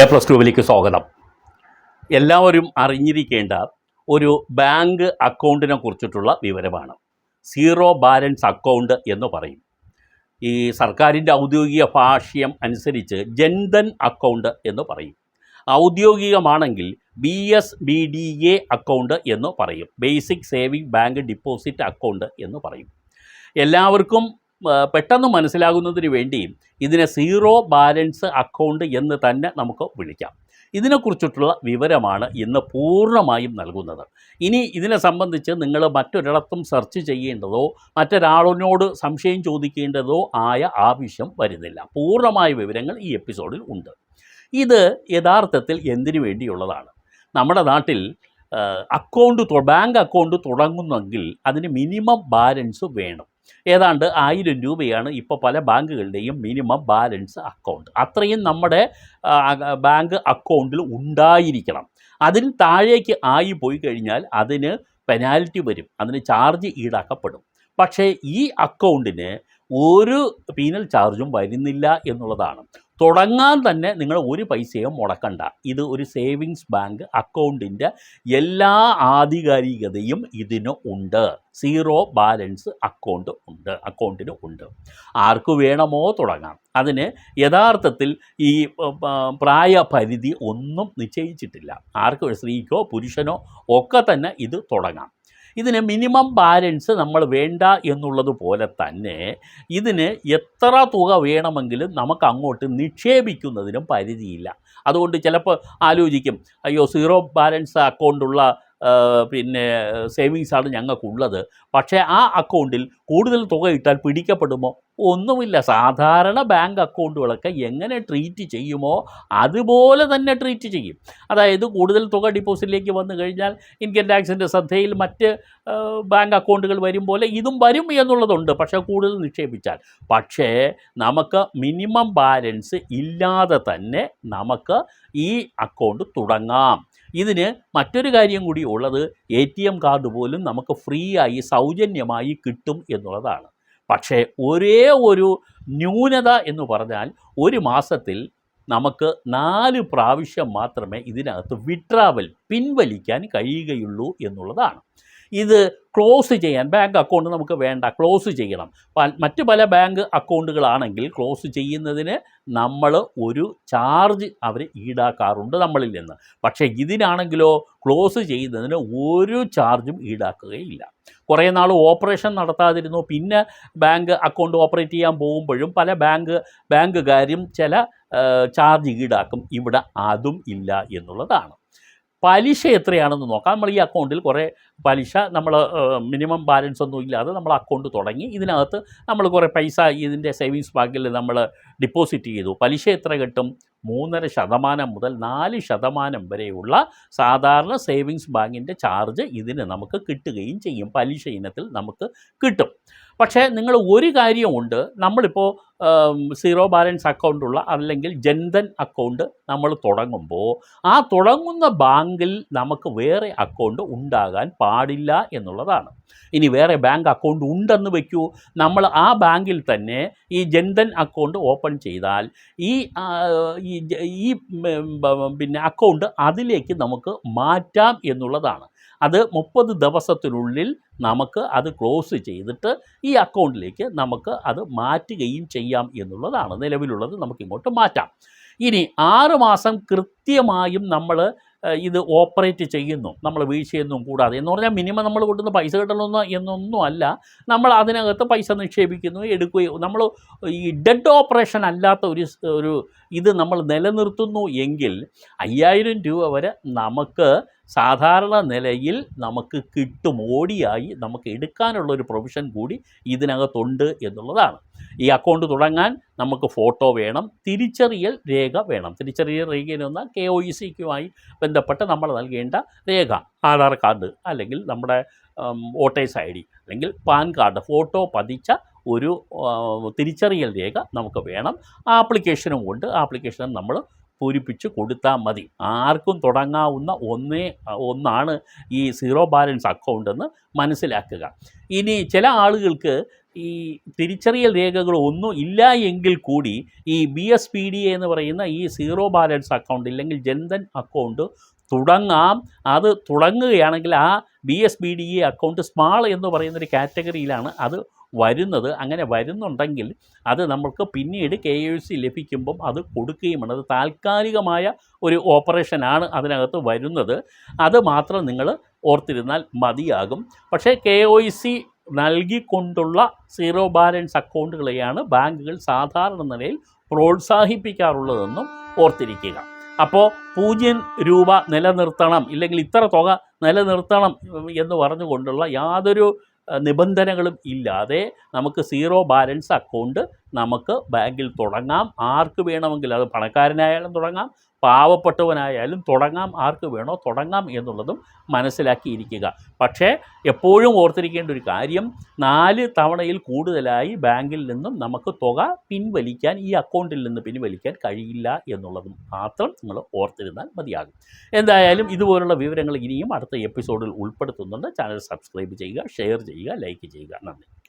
A plus ടുവിലേക്ക് സ്വാഗതം. എല്ലാവരും അറിഞ്ഞിരിക്കേണ്ട ഒരു ബാങ്ക് അക്കൗണ്ടിനെ കുറിച്ചിട്ടുള്ള വിവരമാണ്. സീറോ ബാലൻസ് അക്കൗണ്ട് എന്ന് പറയും. ഈ സർക്കാരിന്റെ ഔദ്യോഗിക ഭാഷ്യം അനുസരിച്ച് ജൻധൻ അക്കൗണ്ട് എന്ന് പറയും. ഔദ്യോഗികമാണെങ്കിൽ B S B D A account എന്ന് പറയും. Basic saving bank deposit account എന്ന് പറയും. എല്ലാവർക്കും പെട്ടെന്ന് മനസ്സിലാകുന്നതിന് വേണ്ടി ഇതിനെ സീറോ ബാലൻസ് അക്കൗണ്ട് എന്ന് തന്നെ നമുക്ക് വിളിക്കാം. ഇതിനെക്കുറിച്ചിട്ടുള്ള വിവരമാണ് ഇന്ന് പൂർണമായും നൽകുന്നത്. ഇനി ഇതിനെ സംബന്ധിച്ച് നിങ്ങൾ മറ്റൊരിടത്തും സെർച്ച് ചെയ്യേണ്ടതോ മറ്റൊരാളിനോട് സംശയം ചോദിക്കേണ്ടതോ ആയ ആവശ്യം വരുന്നില്ല. പൂർണമായ വിവരങ്ങൾ ഈ എപ്പിസോഡിൽ ഉണ്ട്. ഇത് യഥാർത്ഥത്തിൽ എന്തിനു വേണ്ടിയുള്ളതാണ്? നമ്മുടെ നാട്ടിൽ അക്കൗണ്ട് ബാങ്ക് അക്കൗണ്ട് തുടങ്ങുന്നെങ്കിൽ അതിന് മിനിമം ബാലൻസ് വേണം. ഏതാണ്ട് ആയിരം രൂപയാണ് ഇപ്പോൾ പല ബാങ്കുകളുടെയും മിനിമം ബാലൻസ് അക്കൗണ്ട്. അത്രയും നമ്മുടെ ബാങ്ക് അക്കൗണ്ടിൽ ഉണ്ടായിരിക്കണം. അതിൽ താഴേക്ക് ആയി പോയി കഴിഞ്ഞാൽ അതിന് പെനാൽറ്റി വരും. അതിന് ചാർജ് ഈടാക്കപ്പെടും. പക്ഷേ ഈ അക്കൗണ്ടിന് ഒരു പീനൽ ചാർജും വരുന്നില്ല എന്നുള്ളതാണ്. തുടങ്ങാൻ തന്നെ നിങ്ങൾ ഒരു പൈസയും മുടക്കണ്ട. ഇത് ഒരു സേവിങ്സ് ബാങ്ക് അക്കൗണ്ടിന്റെ എല്ലാ ആധികാരികതയും ഇതിന് ഉണ്ട്. സീറോ ബാലൻസ് അക്കൗണ്ട് ഉണ്ട് അക്കൗണ്ടിന് ഉണ്ട്. ആർക്ക് വേണമോ തുടങ്ങാം. അതിന് യഥാർത്ഥത്തിൽ ഈ പ്രായപരിധി ഒന്നും നിശ്ചയിച്ചിട്ടില്ല. ആർക്ക് സ്ത്രീക്കോ പുരുഷനോ ഒക്കെ തന്നെ ഇത് തുടങ്ങാം. ഇതിന് മിനിമം ബാലൻസ് നമ്മൾ വേണ്ട എന്നുള്ളത് പോലെ തന്നെ ഇതിന് എത്ര തുക വേണമെങ്കിലും നമുക്ക് അങ്ങോട്ട് നിക്ഷേപിക്കുന്നതിനും പരിധിയില്ല. അതുകൊണ്ട് ചിലപ്പോൾ ആലോചിക്കും അയ്യോ സീറോ ബാലൻസ് അക്കൗണ്ടുള്ള പിന്നെ സേവിങ്സാണ് ഞങ്ങൾക്കുള്ളത്. പക്ഷേ ആ അക്കൗണ്ടിൽ കൂടുതൽ തുക ഇട്ടാൽ പിടിക്കപ്പെടുമോ? ഒന്നുമില്ല. സാധാരണ ബാങ്ക് അക്കൗണ്ടുകളൊക്കെ എങ്ങനെ ട്രീറ്റ് ചെയ്യുമോ അതുപോലെ തന്നെ ട്രീറ്റ് ചെയ്യും. അതായത് കൂടുതൽ തുക ഡിപ്പോസിറ്റിലേക്ക് വന്നു കഴിഞ്ഞാൽ ഇൻകം ടാക്സിന്റെ ശ്രദ്ധയിൽ മറ്റ് ബാങ്ക് അക്കൗണ്ടുകൾ വരും പോലെ ഇതും വരും എന്നുള്ളതുണ്ട്. പക്ഷേ കൂടുതൽ നിക്ഷേപിച്ചാൽ. പക്ഷേ നമുക്ക് മിനിമം ബാലൻസ് ഇല്ലാതെ തന്നെ നമുക്ക് ഈ അക്കൗണ്ട് തുടങ്ങാം. ഇതിന് മറ്റൊരു കാര്യം കൂടി ഉള്ളത് എ ടി എം കാർഡ് പോലും നമുക്ക് ഫ്രീ ആയി സൗജന്യമായി കിട്ടും എന്നുള്ളതാണ്. പക്ഷേ ഒരേ ഒരു ന്യൂനത എന്ന് പറഞ്ഞാൽ ഒരു മാസത്തിൽ നമുക്ക് നാല് പ്രാവശ്യം മാത്രമേ ഇതിനകത്ത് വിട്രാവൽ പിൻവലിക്കാൻ കഴിയുകയുള്ളൂ എന്നുള്ളതാണ്. ഇത് ക്ലോസ് ചെയ്യാൻ ബാങ്ക് അക്കൗണ്ട് നമുക്ക് വേണ്ട ക്ലോസ് ചെയ്യണം. മറ്റ് പല ബാങ്ക് അക്കൗണ്ടുകളാണെങ്കിൽ ക്ലോസ് ചെയ്യുന്നതിന് നമ്മൾ ഒരു ചാർജ് അവർ ഈടാക്കാറുണ്ട് നമ്മളിൽ നിന്ന്. പക്ഷേ ഇതിനാണെങ്കിലോ ക്ലോസ് ചെയ്യുന്നതിന് ഒരു ചാർജും ഈടാക്കുകയില്ല. കുറേ നാൾ ഓപ്പറേഷൻ നടത്താതിരുന്നു പിന്നെ ബാങ്ക് അക്കൗണ്ട് ഓപ്പറേറ്റ് ചെയ്യാൻ പോകുമ്പോഴും പല ബാങ്ക് ബാങ്കുകാരും ചില ചാർജ് ഈടാക്കും. ഇവിടെ അതും ഇല്ല എന്നുള്ളതാണ്. പലിശ എത്രയാണെന്ന് നോക്കാം. നമ്മൾ ഈ അക്കൗണ്ടിൽ കുറേ പലിശ നമ്മൾ മിനിമം ബാലൻസ് ഒന്നും ഇല്ലാതെ നമ്മൾ അക്കൗണ്ട് തുടങ്ങി. ഇതിനകത്ത് നമ്മൾ കുറേ പൈസ ഇതിന്റെ സേവിങ്സ് ബാങ്കിൽ നമ്മൾ ഡിപ്പോസിറ്റ് ചെയ്തു. പലിശ എത്ര കിട്ടും? മൂന്നര ശതമാനം മുതൽ നാല് ശതമാനം വരെയുള്ള സാധാരണ സേവിങ്സ് ബാങ്കിന്റെ ചാർജ് ഇതിന് നമുക്ക് കിട്ടുകയും ചെയ്യും. പലിശ ഇനത്തിൽ നമുക്ക് കിട്ടും. പക്ഷേ നിങ്ങൾ ഒരു കാര്യമുണ്ട് നമ്മളിപ്പോൾ സീറോ ബാലൻസ് അക്കൗണ്ടുള്ള അല്ലെങ്കിൽ ജൻധൻ അക്കൗണ്ട് നമ്മൾ തുടങ്ങുമ്പോൾ ആ തുടങ്ങുന്ന ബാങ്കിൽ നമുക്ക് വേറെ അക്കൗണ്ട് ഉണ്ടാകാൻ പാടില്ല എന്നുള്ളതാണ്. ഇനി വേറെ ബാങ്ക് അക്കൗണ്ട് ഉണ്ടെന്ന് വയ്ക്കൂ നമ്മൾ ആ ബാങ്കിൽ തന്നെ ഈ ജൻധൻ അക്കൗണ്ട് ഓപ്പൺ ചെയ്താൽ ഈ ഈ പിന്നെ അക്കൗണ്ട് അതിലേക്ക് നമുക്ക് മാറ്റാം എന്നുള്ളതാണ്. അത് മുപ്പത് ദിവസത്തിനുള്ളിൽ നമുക്ക് അത് ക്ലോസ് ചെയ്തിട്ട് ഈ അക്കൗണ്ടിലേക്ക് നമുക്ക് അത് മാറ്റുകയും ചെയ്യാം എന്നുള്ളതാണ് നിലവിലുള്ളത്. നമുക്ക് ഇങ്ങോട്ട് മാറ്റാം. ഇനി ആറ് മാസം കൃത്യമായും നമ്മൾ ഇത് ഓപ്പറേറ്റ് ചെയ്യുന്നു. നമ്മൾ വീഴ്ചയൊന്നും കൂടാതെ. എന്ന് പറഞ്ഞാൽ മിനിമം നമ്മൾ കൊണ്ടുവന്ന് പൈസ കിട്ടണമെന്ന് എന്നൊന്നും അല്ല. നമ്മൾ അതിനകത്ത് പൈസ നിക്ഷേപിക്കുന്നു എടുക്കുകയോ നമ്മൾ ഈ ഡെഡ് ഓപ്പറേഷൻ അല്ലാത്ത ഒരു ഒരു ഇത് നമ്മൾ നിലനിർത്തുന്നു എങ്കിൽ അയ്യായിരം രൂപ വരെ നമുക്ക് സാധാരണ നിലയിൽ നമുക്ക് കിട്ടും ഓടിയായി നമുക്ക് എടുക്കാനുള്ള ഒരു പ്രൊവിഷൻ കൂടി ഇതിനകത്തുണ്ട് എന്നുള്ളതാണ്. ഈ അക്കൗണ്ട് തുടങ്ങാൻ നമുക്ക് ഫോട്ടോ വേണം തിരിച്ചറിയൽ രേഖ വേണം. തിരിച്ചറിയൽ രേഖ എന്ന് കെ ഒ ഇ സിക്കുമായി ബന്ധപ്പെട്ട് നമ്മൾ നൽകേണ്ട രേഖ ആധാർ കാർഡ് അല്ലെങ്കിൽ നമ്മുടെ വോട്ടേഴ്സ് ഐ ഡി അല്ലെങ്കിൽ പാൻ കാർഡ് ഫോട്ടോ പതിച്ച ഒരു തിരിച്ചറിയൽ രേഖ നമുക്ക് വേണം. ആപ്ലിക്കേഷനും ഉണ്ട്. ആപ്ലിക്കേഷൻ നമ്മൾ പൂരിപ്പിച്ച് കൊടുത്താൽ മതി. ആർക്കും തുടങ്ങാവുന്ന ഒന്നേ ഒന്നാണ് ഈ സീറോ ബാലൻസ് അക്കൗണ്ട് എന്ന് മനസ്സിലാക്കുക. ഇനി ചില ആളുകൾക്ക് ഈ തിരിച്ചറിയൽ രേഖകൾ ഒന്നും ഇല്ല എങ്കിൽ കൂടി ഈ ബി എസ് പി ഡി എന്ന് പറയുന്ന ഈ സീറോ ബാലൻസ് അക്കൗണ്ട് ഇല്ലെങ്കിൽ ജൻധൻ അക്കൗണ്ട് തുടങ്ങാം. അത് തുടങ്ങുകയാണെങ്കിൽ ആ B S B D A account small എന്ന് പറയുന്നൊരു കാറ്റഗറിയിലാണ് അത് വരുന്നത്. അങ്ങനെ വരുന്നുണ്ടെങ്കിൽ അത് നമ്മൾക്ക് പിന്നീട് കെ എ സി ലഭിക്കുമ്പം അത് കൊടുക്കുകയുമാണ്. അത് താൽക്കാലികമായ ഒരു ഓപ്പറേഷനാണ് അതിനകത്ത് വരുന്നത്. അത് മാത്രം നിങ്ങൾ ഓർത്തിരുന്നാൽ മതിയാകും. പക്ഷേ കെ ഒ സി നൽകിക്കൊണ്ടുള്ള സീറോ ബാലൻസ് അക്കൗണ്ടുകളെയാണ് ബാങ്കുകൾ സാധാരണ നിലയിൽ പ്രോത്സാഹിപ്പിക്കാറുള്ളതെന്നും ഓർത്തിരിക്കുക. അപ്പോൾ പൂജ്യം രൂപ നിലനിർത്തണം ഇല്ലെങ്കിൽ ഇത്ര തുക നിലനിർത്തണം എന്ന് പറഞ്ഞുകൊണ്ടുള്ള യാതൊരു നിബന്ധനകളും ഇല്ലാതെ നമുക്ക് സീറോ ബാലൻസ് അക്കൗണ്ട് നമുക്ക് ബാങ്കിൽ തുടങ്ങാം. ആർക്ക് വേണമെങ്കിൽ അത് പണക്കാരനായാലും തുടങ്ങാം. പാവപ്പെട്ടവനായാലും തുടങ്ങാം. ആർക്ക് വേണോ തുടങ്ങാം എന്നുള്ളതും മനസ്സിലാക്കിയിരിക്കുക. പക്ഷേ എപ്പോഴും ഓർത്തിരിക്കേണ്ട ഒരു കാര്യം നാല് തവണയിൽ കൂടുതലായി ബാങ്കിൽ നിന്നും നമുക്ക് തുക പിൻവലിക്കാൻ ഈ അക്കൗണ്ടിൽ നിന്ന് പിൻവലിക്കാൻ കഴിയില്ല എന്നുള്ളതും മാത്രം നിങ്ങൾ ഓർത്തിരുന്നാൽ മതിയാകും. എന്തായാലും ഇതുപോലുള്ള വിവരങ്ങൾ ഇനിയും അടുത്ത എപ്പിസോഡിൽ ഉൾപ്പെടുത്തുന്നുണ്ട്. ചാനൽ സബ്സ്ക്രൈബ് ചെയ്യുക ഷെയർ ചെയ്യുക ലൈക്ക് ചെയ്യുക. നന്ദി.